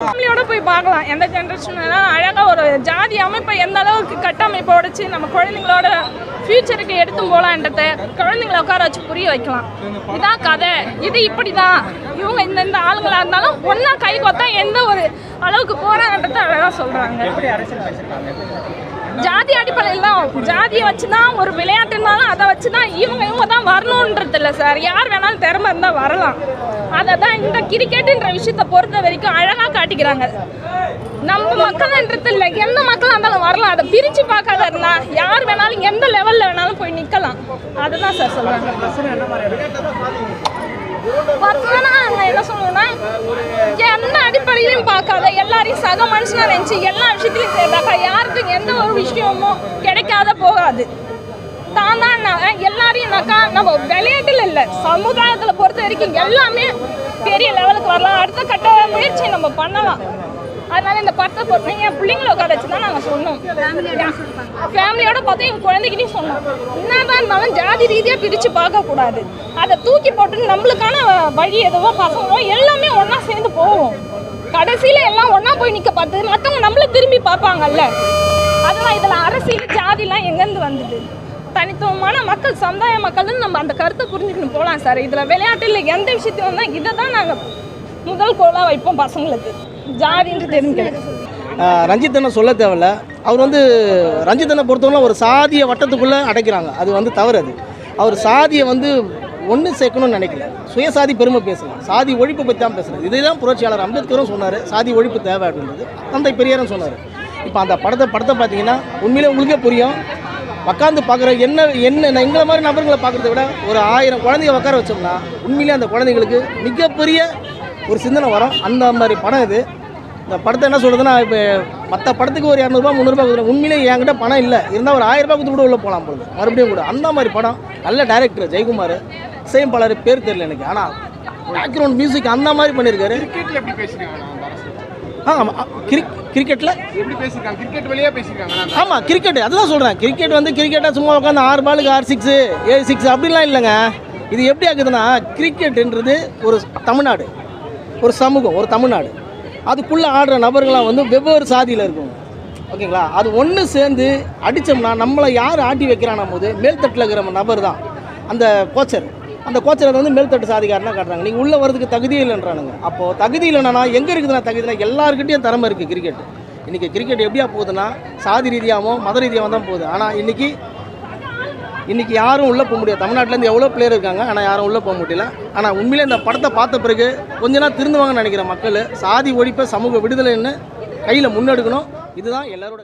ஃபேமிலியோட போய் பார்க்கலாம். எந்த ஜென்ரேஷன் அழகாக ஒரு ஜாதி அமைப்பை எந்த அளவுக்கு கட்டமைப்பை உடைச்சு நம்ம குழந்தைங்களோட ஃபியூச்சருக்கு எடுத்து போகலான்றத குழந்தைங்கள உட்கார வச்சு புரிய வைக்கலாம். இதான் கதை. இது இப்படி தான் இவங்க இந்த இந்த ஆளுங்களா இருந்தாலும் ஒன்றா கை கொத்தா எந்த ஒரு அளவுக்கு போகிறாங்கன்றத அழகாக சொல்கிறாங்க ஜாதி அடிப்படையில் தான் ஜாதியை வச்சு தான் ஒரு விளையாட்டுனாலும் அதை வச்சு தான் இவங்க இவங்க தான் வரணும் இல்லை சார். யார் வேணாலும் திறமை இருந்தால் வரலாம். அதை தான் இந்த கிரிக்கெட்டுன்ற விஷயத்தை பொறுத்த வரைக்கும் அழகாக காட்டிக்கிறாங்க. நம்ம மக்கள்ன்றது இல்லை எந்த மக்களாக இருந்தாலும் வரலாம். அதை பிரித்து பார்க்காத இருந்தால் யார் வேணாலும் எந்த லெவலில் வேணாலும் போய் நிற்கலாம் அதுதான் சார் சொல்கிறாங்க பர்சனலா நான் என்ன சொல்லுவேன்னா எந்த அடிப்படையிலையும் பார்க்காத எல்லாரையும் சக மனுஷனாக நினச்சி எல்லா விஷயத்திலையும் சேர்ந்தாக்கா யாருக்கும் எந்த ஒரு விஷயமும் கிடைக்காத போகாது. தான் தான் நான் எல்லாரையும்னாக்கா நம்ம விளையாட்டுல இல்லை சமுதாயத்தில் பொறுத்த வரைக்கும் எல்லாமே பெரிய லெவலுக்கு வரலாம். அடுத்த கட்ட முயற்சி நம்ம பண்ணலாம். அதனால இந்த படத்தை பொறுத்த என் பிள்ளைங்களை உட்கார வச்சு தான் நாங்கள் சொன்னோம். ஃபேமிலியோட பார்த்தா என் குழந்தைகிட்டையும் சொன்னோம். என்னதான் இருந்தாலும் ஜாதி ரீதியாக பிரித்து பார்க்கக்கூடாது. அதை தூக்கி போட்டு நம்மளுக்கான வழி எதுவோ பசங்களோ எல்லாமே ஒன்றா சேர்ந்து போவோம். கடைசியில் எல்லாம் ஒன்றா போய் நிற்க பார்த்து மற்றவங்க நம்மள திரும்பி பார்ப்பாங்கல்ல. அதெல்லாம் இதில் அரசியல் ஜாதிலாம் எங்கேருந்து வந்தது? தனித்துவமான மக்கள் சமுதாய மக்கள்னு நம்ம அந்த கருத்தை புரிஞ்சுக்கணும். போகலாம் சார். இதில் விளையாட்டில் எந்த விஷயத்தையும் வந்தால் இதை தான் நாங்கள் முதல் கோலாக வைப்போம் பசங்களுக்கு. ஜாதின்னு தெரிஞ்சுக்கிறது ரஞ்சித்தனை சொல்ல தேவையில்ல. அவர் வந்து ரஞ்சித்தனை பொறுத்தவரை ஒரு சாதிய வட்டத்துக்குள்ளே அடைக்கிறாங்க. அது வந்து தவறு அது. அவர் சாதியை வந்து ஒன்று சேர்க்கணும்னு நினைக்கல. சுயசாதி பெருமை பேசலாம் சாதி ஒழிப்பு பற்றி தான் பேசுறது இதுதான் புரட்சியாளர் அம்பேத்கரும் சொன்னார். சாதி ஒழிப்பு தேவை அப்படின்றது. தந்தை பெரியாரும் சொன்னார். இப்போ அந்த படத்தை படத்தை பார்த்தீங்கன்னா உண்மையிலே உங்களுக்கே புரியும். உட்காந்து பார்க்குற என்ன என்ன எங்களை மாதிரி நபர்களை பார்க்குறத விட ஒரு ஆயிரம் குழந்தைய உட்கார வச்சோம்னா உண்மையிலே அந்த குழந்தைங்களுக்கு மிகப்பெரிய ஒரு சிந்தனை வரும். அந்த மாதிரி படம் இது. இந்த படத்தை என்ன சொல்கிறதுன்னா இப்போ மற்ற படத்துக்கு ஒரு இரநூறுபா முந்நூறுபா கொடுத்து உண்மையிலே என்கிட்ட பணம் இல்லை. இருந்தால் ஒரு ஆயிரம் ரூபாய் கொடுத்து கூட உள்ள போகலாம் போகுது மறுபடியும் கூட. அந்த மாதிரி படம். நல்ல டைரக்டர் ஜெயக்குமார். சேம் பலர் பேர் தெரியல எனக்கு. ஆனால் பேக்ரவுண்ட் மியூசிக் அந்த மாதிரி பண்ணியிருக்காரு கிரிக்கெட்ல எப்படி பேசிருக்காங்க அந்த அரசு? ஆ கிரிக்கெட்டில் எப்படி பேசிருக்காங்க? கிரிக்கெட் வழியா பேசிருக்காங்க ஆமாம் கிரிக்கெட் அதுதான் சொல்கிறேன் கிரிக்கெட் வந்து கிரிக்கெட்டாக சும்மா உட்காந்து ஆறு பாலுக்கு ஆறு சிக்ஸு ஏழு சிக்ஸ் அப்படிலாம் இல்லைங்க. இது எப்படி ஆகுதுன்னா கிரிக்கெட்டுன்றது ஒரு தமிழ்நாடு ஒரு சமூகம் ஒரு தமிழ்நாடு. அதுக்குள்ளே ஆடுற நபர்களாம் வந்து வெவ்வேறு சாதியில் இருக்கும். ஓகேங்களா? அது ஒன்று சேர்ந்து அடித்தோம்னா நம்மளை யார் ஆட்டி வைக்கிறான போது மேல்தட்டில் இருக்கிற நபர் தான் அந்த கோச்சர் அந்த கோச்சரை வந்து மேல்தட்டு சாதிகாரனா காட்டுறாங்க. நீங்கள் உள்ளே வரதுக்கு தகுதியே இல்லைன்றானுங்க. அப்போது தகுதி இல்லைன்னா எங்கே இருக்குதுன்னா தகுதினா எல்லாருக்கிட்டையும் திறமை இருக்குது கிரிக்கெட் இன்றைக்கி கிரிக்கெட் எப்படியா போகுதுன்னா சாதி ரீதியாகவும் மத ரீதியாகவும் தான் போகுது. ஆனால் இன்றைக்கி இன்றைக்கி யாரும் உள்ளே போக முடியாது. தமிழ்நாட்டிலேருந்து எவ்வளோ பிளேயர் இருக்காங்க ஆனால் யாரும் உள்ளே போக முடியல. ஆனால் உண்மையிலே இந்த படத்தை பார்த்த பிறகு கொஞ்ச நாள் திருந்துவாங்கன்னு நினைக்கிற மக்கள். சாதி ஒழிப்பை சமூக விடுதலைன்னு கையில் முன்னெடுக்கணும். இதுதான் எல்லாரோட